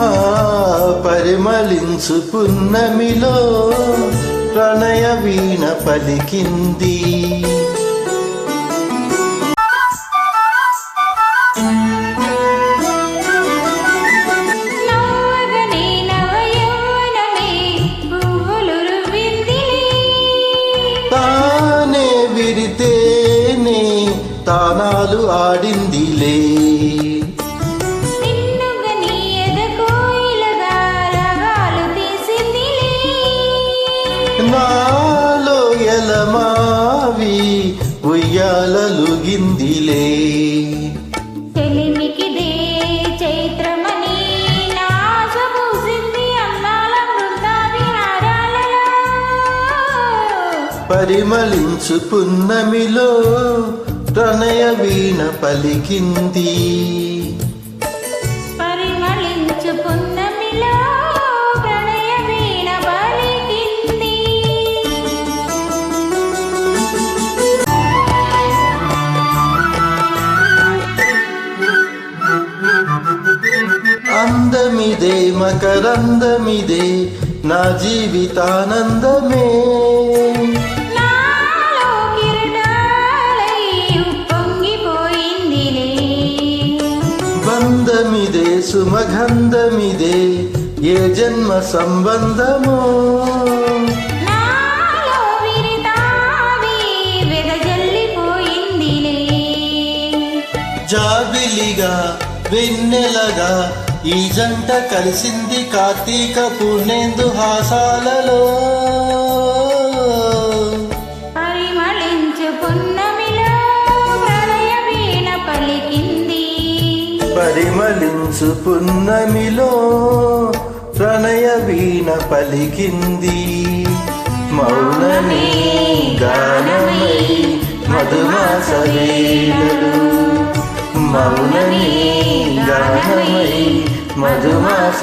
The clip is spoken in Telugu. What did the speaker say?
ఆ పరిమళించు పున్నమిలో ప్రణయ వీణ పలికింది. తానే విరితేనే తానాలు ఆడిందిలే నాలో ఎలమావి ఉయ్యాలలుగిందిలే చెలిమికిదే చైత్రమని. పరిమళించు పున్నమిలో ప్రణయ వీణ పలికింది అందమిదే మకరందమిదే నా జీవితానందమే. బంధమిదే సుమగంధమిదే ఏ జన్మ సంబంధమో. జాబిలిగా వెన్నెలగా ఈ జంట కలిసింది కార్తీక పూర్ణేందు హాసాలలో. పరిమళించు పున్నమిలో ప్రణయ వీణ పలికింది. పరిమళించు పున్నమిలో ప్రణయ వీణ పలికింది. మౌనమే గానమై మధుమాస వేళలు మౌనమే గానమై మధుమాస